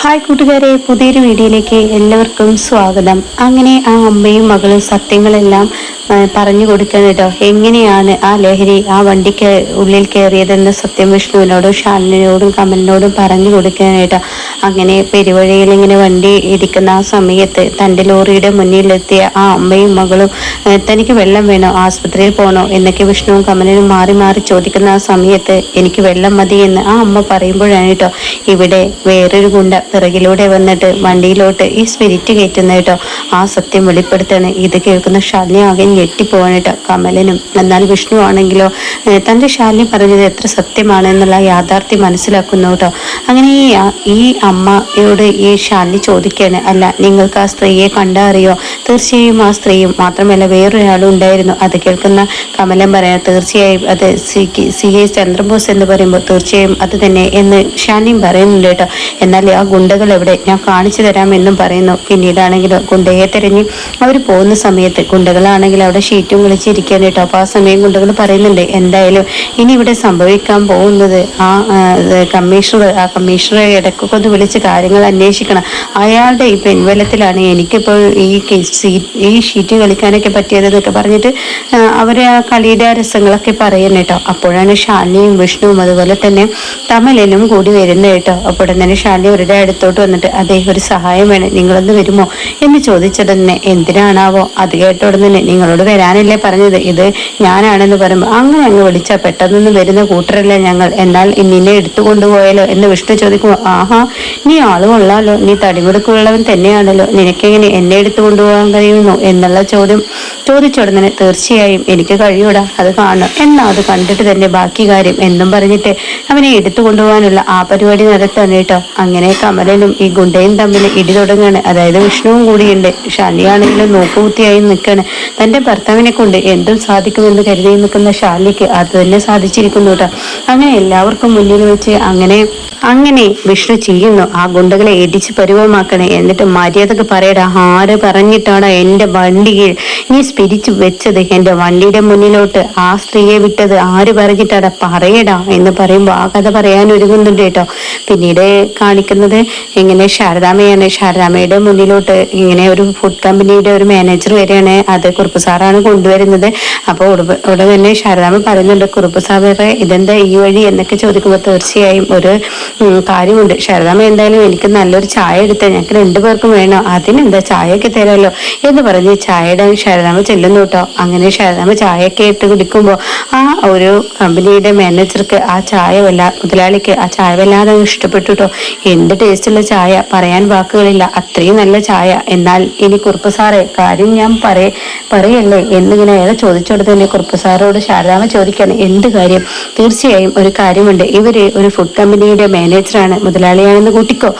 Hi കൂട്ടുകാരെ പുതിയൊരു വീഡിയോയിലേക്ക് എല്ലാവർക്കും സ്വാഗതം. അങ്ങനെ ആ അമ്മയും മകളും സത്യങ്ങളെല്ലാം പറഞ്ഞു കൊടുക്കാൻ കേട്ടോ. എങ്ങനെയാണ് ആ ലഹരി ആ വണ്ടിക്ക് ഉള്ളിൽ കയറിയതെന്ന് സത്യം വിഷ്ണുവിനോടും ഷാലിനോടും കമലിനോടും പറഞ്ഞു കൊടുക്കാനായിട്ട് അങ്ങനെ പെരുവഴിയിൽ ഇങ്ങനെ വണ്ടി ഇരിക്കുന്ന ആ സമയത്ത് തന്റെ ലോറിയുടെ മുന്നിലെത്തിയ ആ അമ്മയും മകളും "ഏ, തനിക്ക് വെള്ളം വേണോ ആസ്പത്രിയിൽ പോകണോ എന്നൊക്കെ വിഷ്ണുവും കമലിനും മാറി മാറി ചോദിക്കുന്ന ആ സമയത്ത് എനിക്ക് വെള്ളം മതി എന്ന് ആ അമ്മ പറയുമ്പോഴാണ് കേട്ടോ. ഇവിടെ വേറൊരു ഗുണ്ട പിറകിലൂടെ വന്നിട്ട് വണ്ടിയിലോട്ട് ഈ സ്പിരിറ്റ് കയറ്റുന്ന കേട്ടോ ആ സത്യം വെളിപ്പെടുത്താണ്. ഇത് കേൾക്കുന്ന ശാലിനി ആകെ ഞെട്ടിപ്പോവാണ് കേട്ടോ. കമലനും എന്നാൽ വിഷ്ണു ആണെങ്കിലോ തന്റെ ശാലിനി പറഞ്ഞത് എത്ര സത്യമാണ് എന്നുള്ള യാഥാർത്ഥ്യം മനസ്സിലാക്കുന്നു കേട്ടോ. അങ്ങനെ ഈ ഈ അമ്മയോട് ഈ ശാലിനി ചോദിക്കുകയാണ് അല്ല നിങ്ങൾക്ക് ആ സ്ത്രീയെ കണ്ടറിയോ? തീർച്ചയായും ആ സ്ത്രീയും മാത്രമല്ല വേറൊരാളും ഉണ്ടായിരുന്നു. അത് കേൾക്കുന്ന കമലൻ പറയാം തീർച്ചയായും അത് സി സി എ ചന്ദ്രബോസ് എന്ന് പറയുമ്പോൾ തീർച്ചയായും അത് തന്നെ എന്ന് ഷാനിയും പറയുന്നുണ്ട് കേട്ടോ. എന്നാൽ ആ ഗുണ്ടകൾ എവിടെ ഞാൻ കാണിച്ചു തരാമെന്നും പറയുന്നു. പിന്നീടാണെങ്കിലും? ഗുണ്ടയെ തിരഞ്ഞ് അവർ പോകുന്ന സമയത്ത് ഗുണ്ടകളാണെങ്കിൽ അവിടെ ഷീറ്റും വിളിച്ചിരിക്കാൻ കേട്ടോ. അപ്പോൾ ആ സമയം ഗുണ്ടകൾ പറയുന്നുണ്ട് എന്തായാലും ഇനി ഇവിടെ സംഭവിക്കാൻ പോകുന്നത് ആ കമ്മീഷണർ ആ കമ്മീഷണറെ ഇടയ്ക്കൊക്കെ ഒന്ന് വിളിച്ച് കാര്യങ്ങൾ അന്വേഷിക്കണം. അയാളുടെ ഈ പിൻബലത്തിലാണ് എനിക്കിപ്പോൾ ഈ ഈ ഷീറ്റ് കളിക്കാനൊക്കെ പറ്റിയതെന്നൊക്കെ പറഞ്ഞിട്ട് അവർ ആ കളിയുടെ രസങ്ങളൊക്കെ പറയുന്നത് കേട്ടോ. അപ്പോഴാണ് ഷാലിനിയും വിഷ്ണുവും അതുപോലെ തന്നെ തമലിനും കൂടി വരുന്നത് കേട്ടോ. അപ്പോൾ തന്നെ ഷാലിനി അവരുടെ അടുത്തോട്ട് വന്നിട്ട് അതെ ഒരു സഹായം വേണം നിങ്ങളൊന്ന് വരുമോ? എന്ന് ചോദിച്ചതന്നെ എന്തിനാണാവോ? അത് കേട്ട ഉടനെ നിങ്ങളോട് വരാനല്ലേ പറഞ്ഞത്? ഇത് ഞാനാണെന്ന് പറയുമ്പോൾ അങ്ങനെ അങ്ങ് വിളിച്ചാൽ പെട്ടെന്നൊന്നും വരുന്ന കൂട്ടരല്ലേ ഞങ്ങൾ? എന്നാൽ നിന്നെ എടുത്തു കൊണ്ടുപോയാലോ? എന്ന് വിഷ്ണു ചോദിക്കുമ്പോൾ ആഹാ നീ ആൾ കൊള്ളാലോ നീ തടിമുടുക്കുള്ളവൻ തന്നെയാണല്ലോ. നിനക്കെങ്ങനെ എന്നെ എടുത്തു കൊണ്ടുപോകാൻ കഴിയുന്നു എന്നുള്ള ചോദ്യം ചോദിച്ചുടനെ തീർച്ചയായും എനിക്ക് കഴിയൂടാ അത് കാണണം. എന്നാ അത് കണ്ടിട്ട് തന്നെ ബാക്കി കാര്യം. എന്നും പറഞ്ഞിട്ട് അവനെ എടുത്തു കൊണ്ടുപോകാനുള്ള ആ പരിപാടി നടത്താണ് കേട്ടോ. അങ്ങനെ കമലനും ഈ ഗുണ്ടയും തമ്മിൽ ഇടി തുടങ്ങാണ്. അതായത് വിഷ്ണുവും കൂടിയുണ്ട്. ശാലിയാണെങ്കിലും നോക്കുകുത്തിയായി നിൽക്കാണ്. തന്റെ ഭർത്താവിനെ കൊണ്ട് എന്തും സാധിക്കുമെന്ന് കരുതി നിൽക്കുന്ന ശാലിക്ക് അത് തന്നെ സാധിച്ചിരിക്കുന്നു കേട്ടോ അങ്ങനെ എല്ലാവർക്കും മുന്നിൽ വെച്ച് അങ്ങനെ അങ്ങനെ വിഷ്ണു ചെയ്യുന്നു. ആ ഗുണ്ടകളെ ഇടിച്ച് പരുവമാക്കണേ എന്നിട്ട് മര്യാദയ്ക്ക് പറയടാ ആര് പറഞ്ഞിട്ടാണ് എന്റെ വണ്ടിയിൽ നീ സ്പിരിച്ച് വെച്ചത് എന്റെ വണ്ടിയുടെ മുന്നിലോട്ട്. ആ സ്ത്രീയെ വിട്ടത് ആര് പറഞ്ഞിട്ടാടാ? പറയടാ എന്ന് പറയുമ്പോൾ ആ കഥ പറയാൻ ഒരുങ്ങുന്നുണ്ട് കേട്ടോ. പിന്നീട് കാണിക്കുന്നത് ഇങ്ങനെ ശാരദാമ്മയാണ് ശാരദാമ്മയുടെ മുന്നിലോട്ട് ഇങ്ങനെ ഒരു ഫുഡ് കമ്പനിയുടെ ഒരു മാനേജർ വരെയാണ് അത് കുറുപ്പ് സാറാണ് കൊണ്ടുവരുന്നത്. അപ്പോൾ ഉടൻ തന്നെ ശാരദാമ്മ പറയുന്നുണ്ട് കുറുപ്പ് സാറേ ഇതെന്താ ഈ വഴി എന്നൊക്കെ ചോദിക്കുമ്പോൾ തീർച്ചയായും ഒരു കാര്യമുണ്ട്. ശാരദാമ എന്തായാലും എനിക്ക് നല്ലൊരു ചായ എടുത്ത ഞങ്ങൾക്ക് രണ്ടുപേർക്കും വേണം? അതിനെന്താ ചായയൊക്കെ തരാമല്ലോ എന്ന് പറഞ്ഞ് ചായയുടെ ശാരദാമ ചെല്ലുന്നു കേട്ടോ. അങ്ങനെ ശാരദാമ്മ ചായയൊക്കെ ഇട്ട് കുടിക്കുമ്പോൾ ആ ഒരു കമ്പനിയുടെ മാനേജർക്ക് ആ ചായ വല്ല മുതലാളിക്ക് ആ ചായ വല്ലാതെ ഇഷ്ടപ്പെട്ടു കേട്ടോ. എന്ത് ടേസ്റ്റുള്ള ചായ പറയാൻ വാക്കുകളില്ല. അത്രയും നല്ല ചായ. എന്നാൽ ഇനി കുറുപ്പ് സാറേ കാര്യം ഞാൻ പറയ പറയല്ലേ? എന്നിങ്ങനെ അയാൾ ചോദിച്ചോടത്ത് തന്നെ കുറുപ്പ് സാറോട് ശാരദാമ്മ ചോദിക്കാണ് എന്ത് കാര്യം? തീർച്ചയായും ഒരു കാര്യമുണ്ട്. ഇവർ ഒരു ഫുഡ് കമ്പനിയുടെ മാനേജറാണ് മുതലാളിയാണെന്ന് കൂട്ടിക്കോ.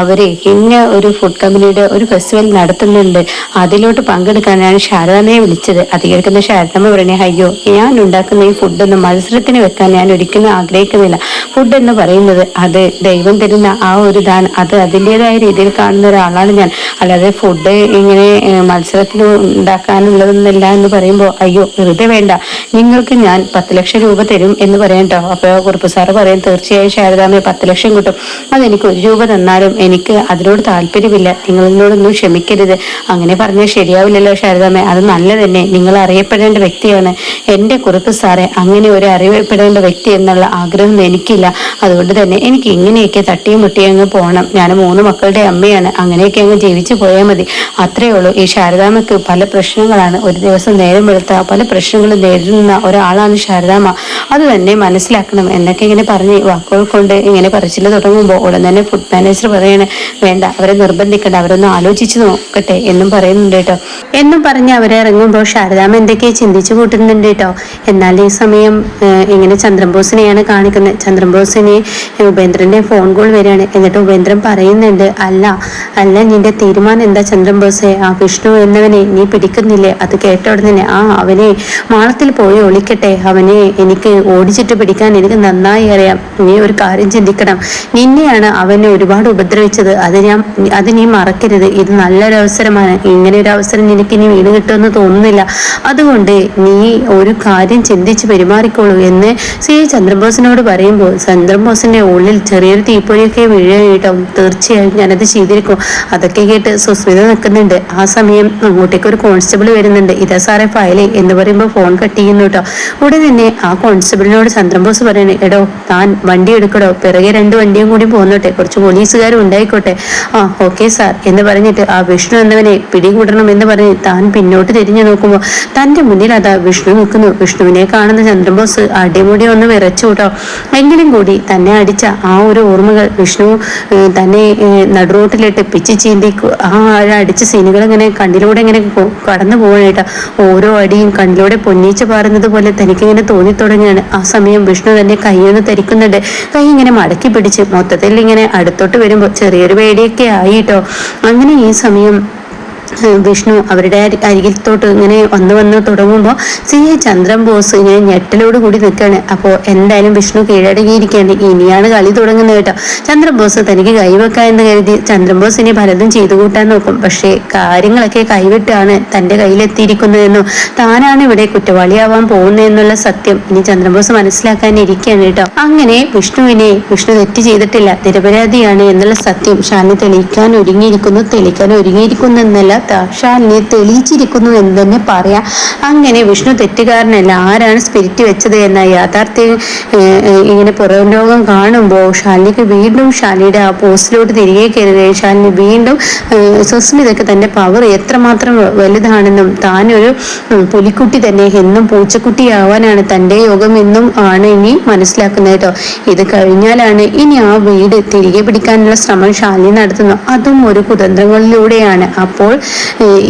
അവർ ഇന്ന ഒരു ഫുഡ് കമ്പനിയുടെ ഒരു ഫെസ്റ്റിവൽ നടത്തുന്നുണ്ട്. അതിലോട്ട് പങ്കെടുക്കാനാണ് ശാരദാമ്മയെ വിളിച്ചത്. അത് കേൾക്കുന്ന ശാരദാമ്മ പറഞ്ഞ അയ്യോ ഞാൻ ഉണ്ടാക്കുന്ന ഈ ഫുഡൊന്നും മത്സരത്തിന് വെക്കാൻ ഞാൻ ഒരിക്കലും ആഗ്രഹിക്കുന്നില്ല. ഫുഡ് എന്ന് പറയുന്നത് അത് ദൈവം തരുന്ന ആ ഒരു ദാനം അത് അതിന്റെതായ രീതിയിൽ കാണുന്ന ഒരാളാണ് ഞാൻ. അല്ലാതെ ഫുഡ് ഇങ്ങനെ മത്സരത്തിൽ ഉണ്ടാക്കാനുള്ളതൊന്നല്ല എന്ന് പറയുമ്പോൾ അയ്യോ വെറുതെ വേണ്ട. നിങ്ങൾക്ക് ഞാൻ പത്ത് ലക്ഷം രൂപ തരും എന്ന് പറയാം കേട്ടോ അപ്പോൾ കുറുപ്പ് സാറ് പറയും തീർച്ചയായും ശാരദാമ്മയെ പത്ത് ലക്ഷം കിട്ടും. അതെനിക്ക് ഒരു രൂപ തന്നാലും എനിക്ക് അതിനോട് താല്പര്യമില്ല. നിങ്ങൾ എന്നോടൊന്നും ക്ഷമിക്കരുത്. അങ്ങനെ പറഞ്ഞാൽ ശരിയാവില്ലല്ലോ ശാരദാമ്മ. അത് നല്ല തന്നെ നിങ്ങൾ അറിയപ്പെടേണ്ട വ്യക്തിയാണ് എന്റെ കുറുപ്പ് സാറെ. അങ്ങനെ ഒരു അറിയപ്പെടേണ്ട വ്യക്തി എന്നുള്ള ആഗ്രഹം എനിക്കില്ല. അതുകൊണ്ട് തന്നെ എനിക്ക് ഇങ്ങനെയൊക്കെ തട്ടിയും മുട്ടിയും അങ്ങ് പോകണം ഞാൻ മൂന്ന് മക്കളുടെ അമ്മയാണ്. അങ്ങനെയൊക്കെ അങ്ങ് ജീവിച്ചു പോയാൽ മതി. അത്രയേ ഉള്ളൂ. ഈ ശാരദാമ്മക്ക് പല പ്രശ്നങ്ങളാണ്. ഒരു ദിവസം നേരം വെളുത്ത പല പ്രശ്നങ്ങളും നേരിടുന്ന ഒരാളാണ് ശാരദാമ്മ. അത് തന്നെ മനസ്സിലാക്കണം. എന്നൊക്കെ ഇങ്ങനെ പറഞ്ഞ് വാക്കുകൾ കൊണ്ട് ഇങ്ങനെ പറച്ചിൽ തുടങ്ങുമ്പോൾ ഉടൻ തന്നെ ഫുഡ് മാനേജർ പറയണേ വേണ്ട അവരെ നിർബന്ധിക്കണ്ട. അവരൊന്ന് ആലോചിച്ച് നോക്കട്ടെ എന്നും പറയുന്നുണ്ട് കേട്ടോ. എന്നും പറഞ്ഞ് അവരെ ഇറങ്ങുമ്പോൾ ശാരദാമ്മ എന്തൊക്കെ ചിന്തിച്ചു കൂട്ടുന്നുണ്ട് കേട്ടോ. എന്നാൽ ഈ സമയം ഇങ്ങനെ ചന്ദ്രബോസിനെയാണ് കാണിക്കുന്നത്. ചന്ദ്രബോസിനെ ഉപേന്ദ്രന്റെ ഫോൺ കോൾ വരികയാണ്. എന്നിട്ട് ഉപേന്ദ്രൻ പറയുന്നുണ്ട് അല്ല അല്ല നിന്റെ തീരുമാനം എന്താ ചന്ദ്രൻ ബോസെ? ആ വിഷ്ണു എന്നവനെ നീ പിടിക്കുന്നില്ലേ? അത് കേട്ട ഉടനെ ആ അവനെ മാളത്തിൽ പോയി ഒളിക്കട്ടെ. അവനെ എനിക്ക് ഓടിച്ചിട്ട് പിടിക്കാൻ എനിക്ക് നന്നായി അറിയാം. നീ ഒരു കാര്യം ചിന്തിക്കണം. നിന്നെയാണ് അവനെ ഒരുപാട് ഉപദ്രവിച്ചത്. അത് ഞാൻ അത് നീ മറക്കരുത്. ഇത് നല്ലൊരു അവസരമാണ്. ഇങ്ങനെ ഒരു അവസരം നിനക്ക് ഇനി വീണ് കിട്ടുമെന്ന് തോന്നുന്നില്ല. അതുകൊണ്ട് നീ ഒരു കാര്യം ചിന്തിച്ച് പെരുമാറിക്കോളൂ എന്ന് ശ്രീ ചന്ദ്രബോസിനോട് പറയുമ്പോൾ ചന്ദ്രബോസിന്റെ ഉള്ളിൽ ചെറിയൊരു തീപ്പൊരിയൊക്കെ വീഴുകയും തീർച്ചയായും ഞാനത് ചെയ്തിരിക്കും. അതൊക്കെ കേട്ട് സുസ്മിത നിൽക്കുന്നുണ്ട്. ആ സമയം അങ്ങോട്ടേക്ക് ഒരു കോൺസ്റ്റബിൾ വരുന്നുണ്ട്. ഇതാ സാറേ ഫയലേ എന്ന് പറയുമ്പോൾ ഫോൺ കട്ട് ചെയ്യുന്നു കേട്ടോ ഉടൻ തന്നെ ആ കോൺസ്റ്റബിളിനോട് ചന്ദ്രബോസ് പറയണേ എടോ താൻ വണ്ടി എടുക്കടോ. പിറകെ രണ്ട് വണ്ടിയും കൂടി പോന്നോട്ടെ. കുറച്ച് പോലീസുകാരും ഉണ്ടായിക്കോട്ടെ. ആ ഓക്കെ സാർ എന്ന് പറഞ്ഞിട്ട് ആ വിഷ്ണു എന്നവനെ പിടികൂടണം എന്ന് പറഞ്ഞ് താൻ പിന്നോട്ട് തിരിഞ്ഞു നോക്കുമ്പോൾ തന്റെ മുന്നിൽ അതാ വിഷ്ണു നിൽക്കുന്നു. വിഷ്ണുവിനെ കാണുന്ന ചന്ദ്രബോസ് അടിമുടി ഒന്ന് വിറച്ചു കേട്ടോ എങ്കിലും കൂടി തന്നെ അടിച്ച ആ ഒരു ഓർമ്മകൾ വിഷ്ണു തന്നെ നടുറോട്ടിലിട്ട് പിച്ച് ചീന്തി ആ അടിച്ച സീനുകൾ ഇങ്ങനെ കണ്ണിലൂടെ ഇങ്ങനെ കടന്നു പോകാനായിട്ട് ഓരോ അടിയും കണ്ണിലൂടെ പൊന്നിച്ച് പാറുന്നത് പോലെ തനിക്കിങ്ങനെ തോന്നി തുടങ്ങിയാണ് ആ സമയം വിഷ്ണു തന്നെ കൈയൊന്ന് തരിക്കുന്നുണ്ട് കൈ ഇങ്ങനെ മടക്കി പിടിച്ച് മൊത്തത്തിൽ ഇങ്ങനെ അടുത്തോട്ട് വരുമ്പോൾ ചെറിയൊരു പേടിയൊക്കെ ആയിട്ടോ അങ്ങനെ ഈ സമയം വിഷ്ണു അവരുടെ അരികിലത്തോട്ട് ഇങ്ങനെ വന്ന് വന്ന് തുടങ്ങുമ്പോൾ സി എ ചന്ദ്രൻ ബോസ് ഇങ്ങനെ ഞെട്ടലോട് കൂടി നിൽക്കുകയാണ് അപ്പോൾ എന്തായാലും വിഷ്ണു കീഴടങ്ങിയിരിക്കുകയാണ് ഇനിയാണ് കളി തുടങ്ങുന്നത് കേട്ടോ. ചന്ദ്രൻ ബോസ് തനിക്ക് കൈവെക്കാൻ എന്ന് കരുതി ചന്ദ്രൻ ബോസ് ഇനി പലതും ചെയ്തു കൂട്ടാൻ നോക്കും. പക്ഷേ കാര്യങ്ങളൊക്കെ കൈവിട്ടാണ് തന്റെ കയ്യിലെത്തിയിരിക്കുന്നതെന്നും താനാണ് ഇവിടെ കുറ്റവാളിയാവാൻ പോകുന്നതെന്നുള്ള സത്യം ഇനി ചന്ദ്രബോസ് മനസ്സിലാക്കാൻ ഇരിക്കുകയാണ് കേട്ടോ. അങ്ങനെ വിഷ്ണുവിനെ വിഷ്ണു തെറ്റ് ചെയ്തിട്ടില്ല. നിരപരാധിയാണ് എന്നുള്ള സത്യം ഷാനി തെളിയിക്കാൻ ഒരുങ്ങിയിരിക്കുന്നു തെളിയിക്കാൻ ഒരുങ്ങിയിരിക്കുന്നു എന്നല്ല ശാലിനെ തെളിയിച്ചിരിക്കുന്നു എന്ന് തന്നെ പറയാം. അങ്ങനെ വിഷ്ണു തെറ്റുകാരനല്ല. ആരാണ് സ്പിരിറ്റ് വെച്ചത് എന്ന യാഥാർത്ഥ്യം ഇങ്ങനെ പുറം ലോകം കാണുമ്പോൾ ഷാലിനിക്ക് വീണ്ടും ഷാലിയുടെ ആ പോസ്റ്റിലോട്ട് തിരികെ കയറുകയും ഷാലിന് വീണ്ടും സുസ്മിതയ്ക്ക് തന്റെ പവർ എത്രമാത്രം വലുതാണെന്നും താനൊരു പുലിക്കുട്ടി തന്നെ എന്നും പൂച്ചക്കുട്ടിയാവാനാണ് തന്റെ യോഗം എന്നും ആണ് ഇനി മനസ്സിലാക്കുന്നത് കേട്ടോ ഇത് കഴിഞ്ഞാലാണ് ഇനി ആ വീട് തിരികെ പിടിക്കാനുള്ള ശ്രമം ഷാലിനി നടത്തുന്നു അതും ഒരു കുതന്ത്രങ്ങളിലൂടെയാണ്. അപ്പോൾ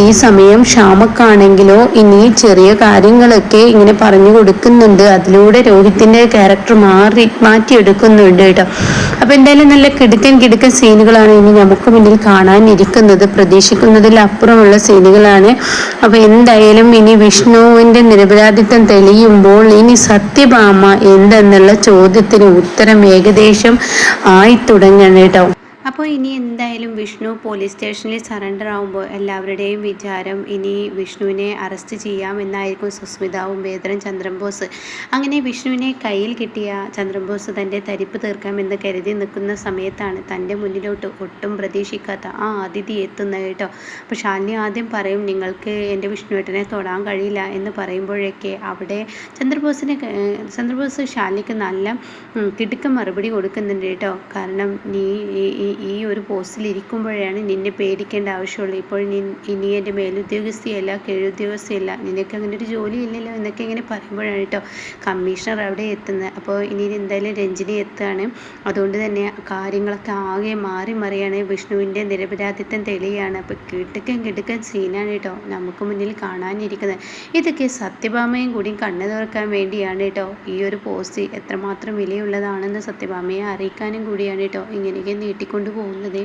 ഈ സമയം ക്ഷാമക്കാണെങ്കിലോ ഇനി ചെറിയ കാര്യങ്ങളൊക്കെ ഇങ്ങനെ പറഞ്ഞു കൊടുക്കുന്നുണ്ട്. അതിലൂടെ രോഹിത്തിന്റെ ക്യാരക്ടർ മാറി മാറ്റിയെടുക്കുന്നുണ്ട് കേട്ടോ. അപ്പോൾ എന്തായാലും നല്ല കിടുക്കൻ കിടുക്കൻ സീനുകളാണ് ഇനി നമുക്ക് മുന്നിൽ കാണാനിരിക്കുന്നത്. പ്രതീക്ഷിക്കുന്നതിൽ അപ്പുറമുള്ള സീനുകളാണ്. അപ്പോൾ എന്തായാലും ഇനി വിഷ്ണുവിന്റെ നിരപരാധിത്വം തെളിയുമ്പോൾ ഇനി സത്യഭാമ എന്തെന്നുള്ള ചോദ്യത്തിന് ഉത്തരം ഏകദേശം ആയി തുടങ്ങണം കേട്ടോ. അപ്പോൾ ഇനി എന്തായാലും വിഷ്ണു പോലീസ് സ്റ്റേഷനിൽ സറണ്ടർ ആവുമ്പോൾ എല്ലാവരുടെയും വിചാരം ഇനി വിഷ്ണുവിനെ അറസ്റ്റ് ചെയ്യാം എന്നായിരിക്കും സുസ്മിതാവും വേദനം ചന്ദ്രംബോസ് അങ്ങനെ വിഷ്ണുവിനെ കയ്യിൽ കിട്ടിയ ചന്ദ്രംബോസ് തന്റെ തരിപ്പ് തീർക്കാമെന്ന് കരുതി നിൽക്കുന്ന സമയത്താണ് തന്റെ മുന്നിലോട്ട് ഒട്ടും പ്രതീക്ഷിക്കാത്ത ആ അതിഥി എത്തുന്നത് കേട്ടോ. അപ്പോൾ ശാലിനി ആദ്യം പറയും നിങ്ങൾക്ക് എന്റെ വിഷ്ണുവേട്ടനെ തൊടാൻ കഴിയില്ല എന്ന് പറയുമ്പോഴേക്കെ അവിടെ ചന്ദ്രബോസിനെ ചന്ദ്രബോസ് ശാലിനിക്ക് നല്ല കിടുക്ക മറുപടി കൊടുക്കുന്നുണ്ട് കേട്ടോ. കാരണം നീ ഈ ഒരു പോസ്റ്റിൽ ഇരിക്കുമ്പോഴാണ് നിന്നെ പേടിക്കേണ്ട ആവശ്യമുള്ളൂ ഇപ്പോൾ നീ ഇനി എന്റെ മേലുദ്യോഗസ്ഥയല്ല കീഴുദ്യോഗസ്ഥയല്ല നിനക്ക് അങ്ങനെ ഒരു ജോലി ഇല്ലല്ലോ എന്നൊക്കെ ഇങ്ങനെ പറയുമ്പോഴാണ് കേട്ടോ കമ്മീഷണർ അവിടെ എത്തുന്നത്. അപ്പോൾ ഇനി എന്തായാലും രഞ്ജിനി എത്തുകയാണ്. അതുകൊണ്ട് തന്നെ കാര്യങ്ങളൊക്കെ ആകെ മാറി മറിയാണ്. വിഷ്ണുവിന്റെ നിരപരാധിത്വം തെളിയാണ്. അപ്പോൾ കിടുക്കൻ കിടുക്കൻ സീനാണ് കേട്ടോ നമുക്ക് മുന്നിൽ കാണാനിരിക്കുന്നത്. ഇതൊക്കെ സത്യഭാമയും കൂടി കണ്ണു തുറക്കാൻ വേണ്ടിയാണ് കേട്ടോ ഈ ഒരു പോസ്റ്റ്. എത്രമാത്രം വിലയുള്ളതാണെന്ന് സത്യഭാമയെ അറിയിക്കാനും കൂടിയാണ് കേട്ടോ ഇങ്ങനെയൊക്കെ നീട്ടിക്കൊണ്ട് കൊണ്ടുപോകുന്നത്.